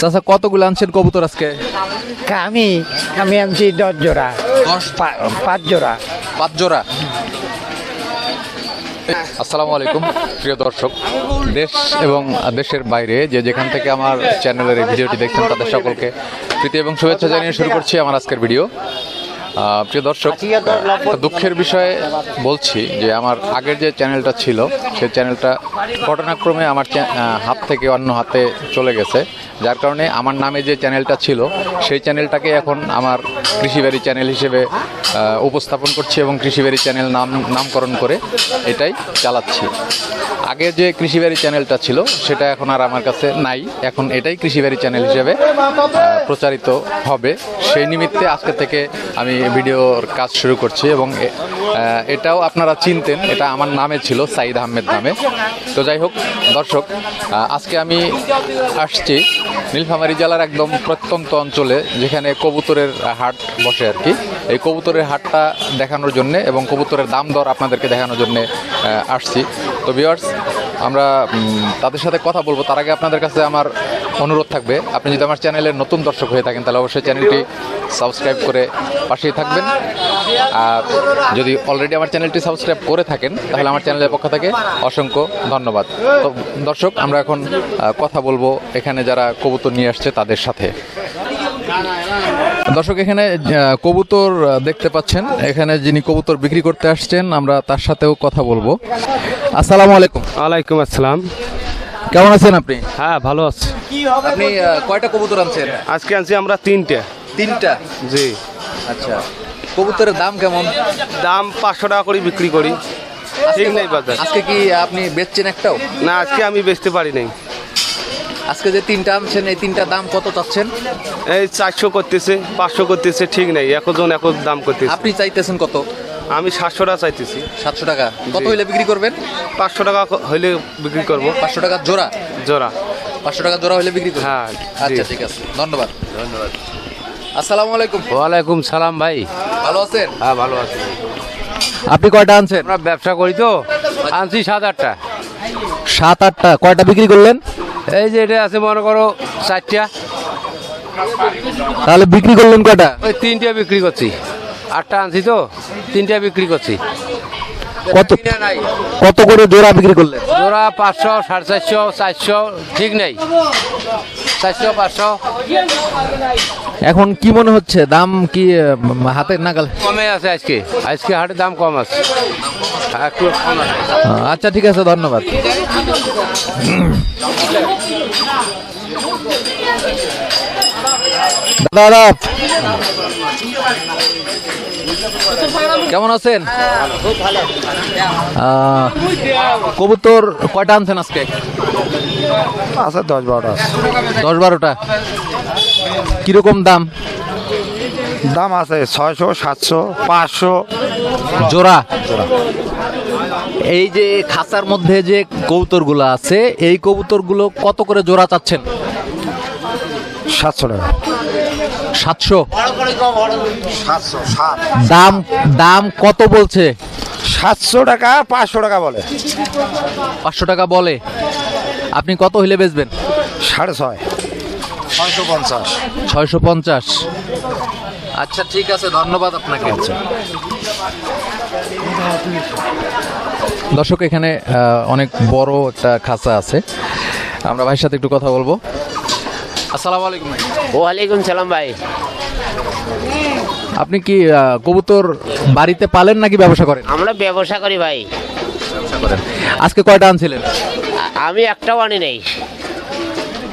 চাচা কতগুলো আনছেন কবুতর আজকে? আমি আমি আনছি দশ জোড়া। দশ? পাঁচ জোড়া। পাঁচ জোড়া? আসসালামু আলাইকুম প্রিয় দর্শক। দেশ এবং দেশের বাইরে যে যেখান থেকে আমার চ্যানেলের এই ভিডিওটি দেখছেন তাদের সকলকে প্রীতি এবং শুভেচ্ছা জানিয়ে শুরু করছি আমার আজকের ভিডিও। প্রিয় দর্শক দুঃখের বিষয়ে বলছি যে আমার আগের যে চ্যানেলটা ছিল, সেই চ্যানেলটা ঘটনাক্রমে আমার হাত থেকে অন্য হাতে চলে গেছে। যার কারণে আমার নামে যে চ্যানেলটা ছিল, সেই চ্যানেলটাকে এখন আমার কৃষিবাড়ি চ্যানেল হিসেবে উপস্থাপন করছি এবং কৃষিবাড়ি চ্যানেল নাম নামকরণ করে এটাই চালাচ্ছি। আগে যে কৃষিবাড়ি চ্যানেলটা ছিল, সেটা এখন আর আমার কাছে নাই। এখন এটাই কৃষিবাড়ি চ্যানেল হিসেবে প্রচারিত হবে। সেই নিমিত্তে আজকে থেকে আমি ভিডিওর কাজ শুরু করছি এবং এটাও আপনারা চিনতেন, এটা আমার নামে ছিল, সাইদ আহমেদ নামে। তো যাই হোক, দর্শক আজকে আমি আসছি নীলফামারী জেলার একদম প্রত্যন্ত অঞ্চলে, যেখানে কবুতরের হাট বসে আর কি। এই কবুতরের হাটটা দেখানোর জন্য এবং কবুতরের দাম দর আপনাদেরকে দেখানোর জন্য আসছি। তো ভিউয়ার্স আমরা তাদের সাথে কথা বলব। তার আগে আপনাদের কাছে আমার অনুরোধ থাকবে। আপনি যদি আমার চ্যানেলের নতুন দর্শক হয়ে থাকেন, তাহলে অবশ্যই চ্যানেলটি সাবস্ক্রাইব করে পাশেই থাকবেন। আর যদি অলরেডি আমার চ্যানেলটি সাবস্ক্রাইব করে থাকেন, তাহলে আমার চ্যানেলের পক্ষ থেকে অসংখ্য ধন্যবাদ। তো, দর্শক, আমরা এখন কথা বলব এখানে যারা কবুতর নিয়ে আসছে তাদের সাথে। দর্শক এখানে কবুতর দেখতে পাচ্ছেন। এখানে যিনি কবুতর বিক্রি করতে আসছেন আমরা তার সাথেও কথা বলব। আসসালামু আলাইকুম। ওয়ালাইকুম আসসালাম। কেমন আছেন আপনি? হ্যাঁ ভালো আছি। আপনি কয়টা কবুতর আনছেন? আজকে আনছি আমরা তিনটে। তিনটা? জি। আচ্ছা। কবুতরের দাম কেমন? দাম পাঁচশো টাকা করে বিক্রি করি। ঠিক নেই বাজার। আজকে কি আপনি বেচছেন একটাও? না আজকে আমি বেচতে পারি নাই। আজকে যে তিনটা আনছেন এই তিনটা দাম কত চাচ্ছেন? এই চারশো করতেছে পাঁচশো করতেছে ঠিক নেই একজন এক দাম করতেছে। আপনি চাইতেছেন কত? আমি সাতশো টাকা চাইতেছি। সাতশো টাকা। কত হইলে বিক্রি করবেন? পাঁচশো টাকা হইলে বিক্রি করব। পাঁচশো টাকা জোড়া? জোড়া। পাঁচশো টাকা জোড়া হলে বিক্রি করবেন? হ্যাঁ, আচ্ছা ঠিক আছে। ধন্যবাদ। ধন্যবাদ। আসসালামু আলাইকুম। ওয়ালাইকুম সালাম ভাই। ভালো আছেন? হ্যাঁ ভালো আছি। আপনি কয়টা আনছেন? আমরা ব্যবসা করি তো। আনছি সাত আটটা। সাত আটটা। কয়টা বিক্রি করলেন? এই যে এটা আছে মনে করো চারটা তাহলে বিক্রি করলেন কয়টা? ওই তিনটা বিক্রি করছি। আটটা আনছি তো তিনটা বিক্রি করছি। কত কত করে জোড়া বিক্রি করলেন? জোড়া পাঁচশো সাড়ে চারশো চারশো ঠিক নেই। চারশো পাঁচশো। এখন কি মনে হচ্ছে? দাম কি হাতের নাগাল কমে আছে আজকে। আজকে হাটের দাম কম আছে। হ্যাঁ, একটু কম আছে। আচ্ছা ঠিক আছে ধন্যবাদ। দাদা কেমন আছেন? কবুতর কয়টা আনছেন আজকে? আছে দশ বারোটা। দশ বারোটা। কীরকম দাম? দাম আছে ছয়শো সাতশো পাঁচশো। জোড়া? এই যে খাঁচার মধ্যে যে কবুতরগুলো আছে এই কবুতরগুলো কত করে জোড়া চাচ্ছেন? সাতশো টাকা। সাতশো? সাতশো সাত। দাম দাম কত বলছে? সাতশো টাকা পাঁচশো টাকা বলে। পাঁচশো টাকা বলে। আপনি কত হইলে বেচবেন? সাড়ে ছয়। ছয়শো পঞ্চাশ। ছয়শো পঞ্চাশ। আচ্ছা ঠিক আছে ধন্যবাদ আপনাকে। দর্শক এখানে অনেক বড় একটা খাঁচা আছে। আমরা ভাইয়ের সাথে একটু কথা বলব। আসসালামু আলাইকুম ভাই। ওয়ালাইকুম সালাম ভাই। আপনি কি কবুতর বাড়িতে পালেন নাকি ব্যবসা করেন? আমরা ব্যবসা করি ভাই। ব্যবসা করেন। আজকে কয়টা আনছিলেন? আমি একটাও আনি নেই।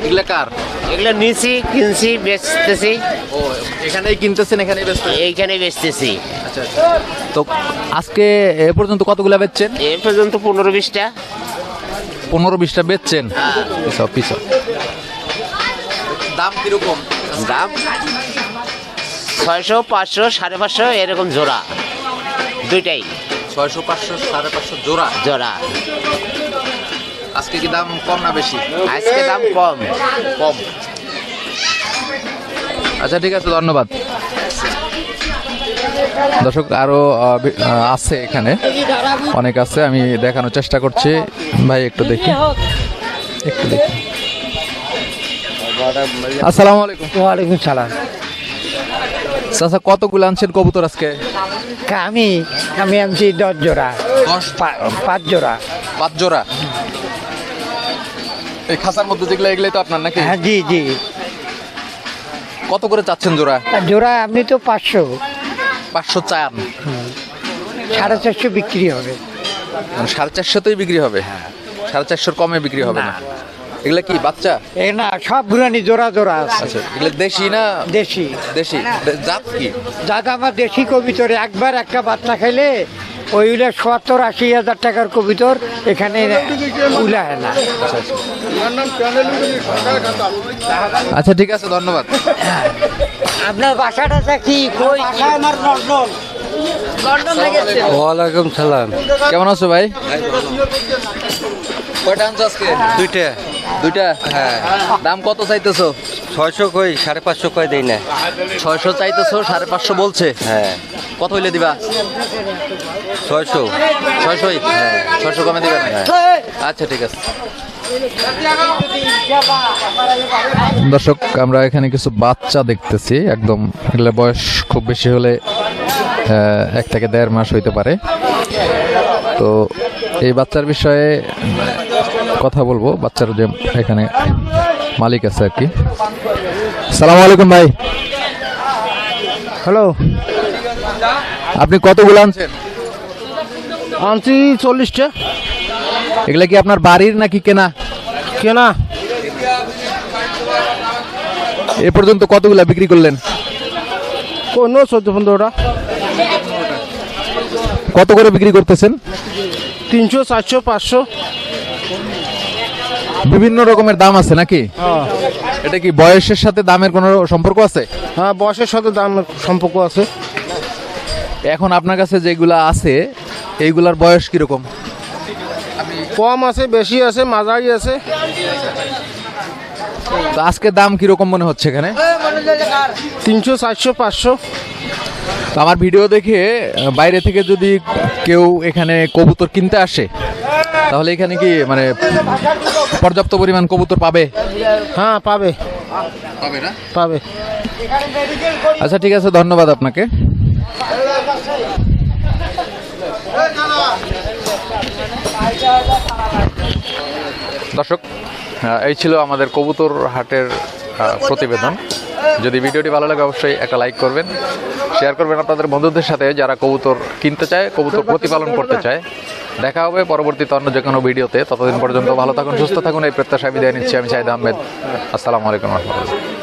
এগুলা কার? এগুলো নিছি কিনছি বেচতেছি। ও এখানেই কিনতেছেন এখানেই বেচতেছেন? এইখানে বেচতেছি। আচ্ছা তো আজকে এ পর্যন্ত কতগুলা বেচছেন? এ পর্যন্ত পনেরো বিশটা। পনেরো বিশটা বেচছেন। পিছাও পিছাও। দাম কীরকম? দাম? ছয়শো পাঁচশো সাড়ে পাঁচশো এরকম জোড়া। দুইটাই। ছয়শো পাঁচশো সাড়ে পাঁচশো জোড়া? জোড়া। আজকে কি দাম কম না বেশি? আজকে দাম কম। কম। আচ্ছা ঠিক আছে ধন্যবাদ। দর্শক আরও আহ, বি- আহ, আছে এখানে। অনেক আছে আমি দেখানোর চেষ্টা করছি। ভাই একটু দেখি। একটু দেখি। আসসালামু আলাইকুম। ওয়ালাইকুম সালাম। চাচা কতগুলো আনছেন কবুতর আজকে? আমি আমি আনছি দশ জোড়া। দশ? পাঁচ জোড়া। পাঁচ জোড়া? এই খাসার মধ্যে যেগুলো এগুলোই তো আপনার নাকি? হ্যাঁ জি জি। কত করে চাচ্ছেন জোড়া? জোড়া আপনি তো পাঁচশো। পাঁচশো চার সাড়ে চারশো বিক্রি হবে। সাড়ে চারশোতেই বিক্রি হবে? হ্যাঁ। সাড়ে চারশোর কমে বিক্রি হবে না? এগুলা কি বাচ্চা? এ না সব বুড়ানি জোড়া জোড়া আছে। আচ্ছা এগুলো দেশি না দেশি। দেশি? জাত কি? দাদা আমার দেশি কবিতর। একবার একটা বাচ্চা খাইলে ওই উলে সত্তর আশি হাজার টাকার কবিতর এখানে উলায় না। আচ্ছা ঠিক আছে ধন্যবাদ। আপনার বাসাটা কি? কই আমার ওয়ালাইকুম সালাম। কেমন আছো ভাই? কয়টা আনছো আজকে? দুইটা। দুইটা? হ্যাঁ। দাম কত চাইতেছো? ছয়শো কই সাড়ে পাঁচশো কই দেই না। ছয়শো চাইতেছো সাড়ে পাঁচশো বলছে। হ্যাঁ। কত হইলে দিবা? ছয়শো। ছয়শোই? ছয়শো কমে দিবে? না আচ্ছা ঠিক আছে। দর্শক আমরা এখানে কিছু বাচ্চা দেখতেছি। একদম এগুলো বয়স খুব বেশি হলে এক থেকে দেড় মাস হইতে পারে। তো এই বাচ্চার বিষয়ে কথা বলব বাচ্চার যে এখানে মালিক আছে আর কি। সালাম আলাইকুম ভাই। হ্যালো। আপনি কতগুলো আনছেন? আনছি চল্লিশটা। এগুলা কি আপনার বাড়ির নাকি কেনা? কেনা। এ পর্যন্ত কতগুলা বিক্রি করলেন? কোন চোদ্দ পনেরোটা। কত করে বিক্রি করতেছেন? তিনশো চারশো পাঁচশো। বিভিন্ন রকমের দাম আছে নাকি? এটা কি বয়সের সাথে দামের কোনো সম্পর্ক আছে? হ্যাঁ বয়সের সাথে দাম সম্পর্ক আছে। এখন আপনার কাছে যেগুলা আছে এইগুলার বয়স কীরকম? কম আছে বেশি আছে মাঝারি আছে। তো আজকে দাম কীরকম মনে হচ্ছে এখানে? তিনশো চারশো পাঁচশো। তো আমার ভিডিও দেখে বাইরে থেকে যদি কেউ এখানে কবুতর কিনতে আসে তাহলে এখানে কি মানে পর্যাপ্ত পরিমাণ কবুতর পাবে? হ্যাঁ পাবে। পাবে না? পাবে। আচ্ছা ঠিক আছে ধন্যবাদ আপনাকে। দর্শক এই ছিল আমাদের কবুতর হাটের প্রতিবেদন। যদি ভিডিওটি ভালো লাগে অবশ্যই একটা লাইক করবেন শেয়ার করবেন আপনাদের বন্ধুদের সাথে যারা কবুতর কিনতে চায় কবুতর প্রতিপালন করতে চায়। দেখা হবে পরবর্তীতে অন্য যে কোনো ভিডিওতে। ততদিন পর্যন্ত ভালো থাকুন, সুস্থ থাকুন, এই প্রত্যাশা বিদায় নিচ্ছি আমি সাইদ আহমেদ। আসসালামু আলাইকুম রহমতুল্লাহ।